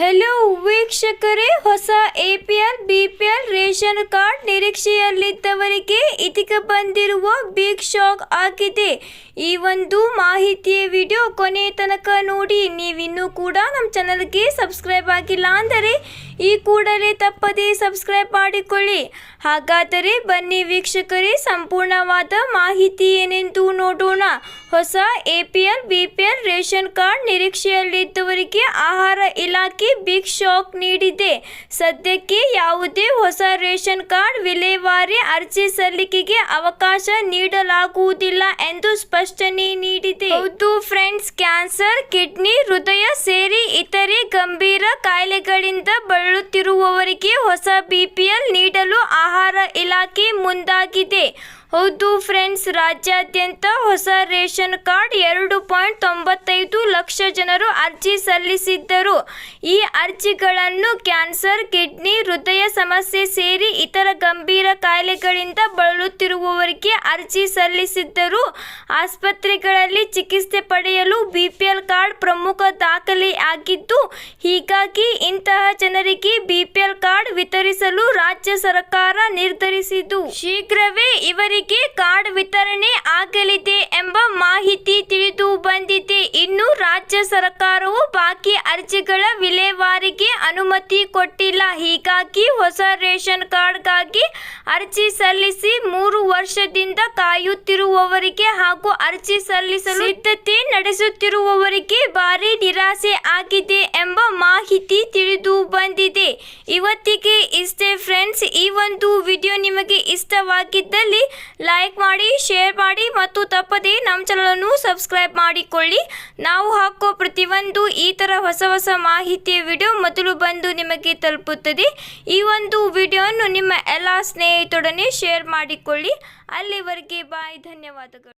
Hello ವೀಕ್ಷಕರೇ, ಹೊಸ A P L B P L ration card ನಿರೀಕ್ಷೆಯಲ್ಲಿದ್ದವರಿಗೆ ಇದೀಗ ಬಂದಿರುವ ಬಿಗ್ ಶಾಕ್ ಆಗಿದೆ. ಈ ಒಂದು ಮಾಹಿತಿಯ ವಿಡಿಯೋ ಕೊನೆ ತನಕ ನೋಡಿ, ನೀವಿನ್ನೂ ಕೂಡ ನಮ್ಮ ಚಾನಲ್ಗೆ ಸಬ್ಸ್ಕ್ರೈಬ್ ಆಗಿಲ್ಲ ಅಂದರೆ ಈ ಕೂಡಲೇ ತಪ್ಪದೇ ಸಬ್ಸ್ಕ್ರೈಬ್ ಮಾಡಿಕೊಳ್ಳಿ. ಹಾಗಾದರೆ ಬನ್ನಿ ವೀಕ್ಷಕರೇ, ಸಂಪೂರ್ಣವಾದ ಮಾಹಿತಿ ಏನೆಂದು ನೋಡೋಣ. ಹೊಸ ಎಪಿಎಲ್ ಬಿಪಿಎಲ್ ರೇಷನ್ ಕಾರ್ಡ್ ನಿರೀಕ್ಷೆಯಲ್ಲಿದ್ದವರಿಗೆ ಆಹಾರ ಇಲಾಖೆ ಬಿಗ್ ಶಾಕ್ ನೀಡಿದೆ. ಸದ್ಯಕ್ಕೆ ಯಾವುದೇ ಹೊಸ ರೇಷನ್ ಕಾರ್ಡ್ ವಿಲೇವಾರಿ ಅರ್ಜಿ ಸಲ್ಲಿಕೆಗೆ ಅವಕಾಶ ನೀಡಲಾಗುವುದಿಲ್ಲ ಎಂದು ಸ್ಪಷ್ಟನೆ ನೀಡಿದೆ. ಹೌದು ಫ್ರೆಂಡ್ಸ್, ಕ್ಯಾನ್ಸರ್, ಕಿಡ್ನಿ, ಹೃದಯ ಸೇರಿ ಇತರೆ ಗಂಭೀರ ಕಾಯಿಲೆಗಳಿಂದ ಬಳಲುತ್ತಿರುವವರಿಗೆ ಹೊಸ ಬಿಪಿಎಲ್ ನೀಡಲು ಆಹಾರ ಇಲಾಖೆ ಮುಂದಾಗಿದೆ. ಹೌದು ಫ್ರೆಂಡ್ಸ್ ರಾಜ್ಯಾದ್ಯಂತ ಹೊಸ ರೇಷನ್ ಕಾರ್ಡ್ ಎರಡು ಪಾಯಿಂಟ್ ತೊಂಬತ್ತೈದು ಲಕ್ಷ ಜನರು ಅರ್ಜಿ ಸಲ್ಲಿಸಿದ್ದರು. ಈ ಅರ್ಜಿಗಳನ್ನು ಕ್ಯಾನ್ಸರ್, ಕಿಡ್ನಿ, ಹೃದಯ ಸಮಸ್ಯೆ ಸೇರಿ ಇತರ ಗಂಭೀರ ಕಾಯಿಲೆಗಳಿಂದ ಬಳಲುತ್ತಿರುವವರಿಗೆ ಅರ್ಜಿ ಸಲ್ಲಿಸಿದ್ದರು. ಆಸ್ಪತ್ರೆಗಳಲ್ಲಿ ಚಿಕಿತ್ಸೆ ಪಡೆಯಲು ಬಿಪಿಎಲ್ ಕಾರ್ಡ್ ಪ್ರಮುಖ ದಾಖಲೆಯಾಗಿದ್ದು, ಹೀಗಾಗಿ ಇಂತಹ ಜನರಿಗೆ ಬಿಪಿಎಲ್ ಕಾರ್ಡ್ ವಿತರಿಸಲು ರಾಜ್ಯ ಸರ್ಕಾರ ನಿರ್ಧರಿಸಿದ್ದು. ಶೀಘ್ರವೇ ಇವರಿಗೆ ಕಾರ್ಡ್ ವಿತರಣೆ ಆಗಲಿದೆ ಎಂಬ ಮಾಹಿತಿ ತಿಳಿದು ಬಂದಿದೆ. ಇನ್ನು ರಾಜ್ಯ ಸರ್ಕಾರವು ಬಾಕಿ ಅರ್ಜಿಗಳ ವಿಲೇವಾರಿಗೆ ಅನುಮತಿ ಕೊಟ್ಟಿಲ್ಲ. ಹೀಗಾಗಿ ಹೊಸ ರೇಷನ್ ಕಾರ್ಡ್ಗಾಗಿ ಅರ್ಜಿ ಸಲ್ಲಿಸಿ ಮೂರು ವರ್ಷದಿಂದ ಕಾಯುತ್ತಿರುವವರಿಗೆ ಹಾಗೂ ಅರ್ಜಿ ಸಲ್ಲಿಸಲು ಸಿದ್ಧತೆ ನಡೆಸುತ್ತಿರುವವರಿಗೆ ಭಾರಿ ನಿರಾಸೆ ಆಗಿದೆ ಎಂಬ ಮಾಹಿತಿ ಇವತ್ತಿಗೆ ಇಷ್ಟೇ ಫ್ರೆಂಡ್ಸ್ ಈ ಒಂದು ವಿಡಿಯೋ ನಿಮಗೆ ಇಷ್ಟವಾಗಿದ್ದಲ್ಲಿ ಲೈಕ್ ಮಾಡಿ ಶೇರ್ ಮಾಡಿ ಮತ್ತು ತಪ್ಪದೇ ನಮ್ಮ ಚಾನಲನ್ನು ಸಬ್ಸ್ಕ್ರೈಬ್ ಮಾಡಿಕೊಳ್ಳಿ. ನಾವು ಹಾಕೋ ಪ್ರತಿಯೊಂದು ಈ ಥರ ಹೊಸ ಹೊಸ ಮಾಹಿತಿಯ ವಿಡಿಯೋ ಮೊದಲು ಬಂದು ನಿಮಗೆ ತಲುಪುತ್ತದೆ. ಈ ಒಂದು ವಿಡಿಯೋವನ್ನು ನಿಮ್ಮ ಎಲ್ಲ ಸ್ನೇಹಿತರೊಡನೆ ಶೇರ್ ಮಾಡಿಕೊಳ್ಳಿ. ಅಲ್ಲಿವರೆಗೆ ಬಾಯ್ ಧನ್ಯವಾದಗಳು.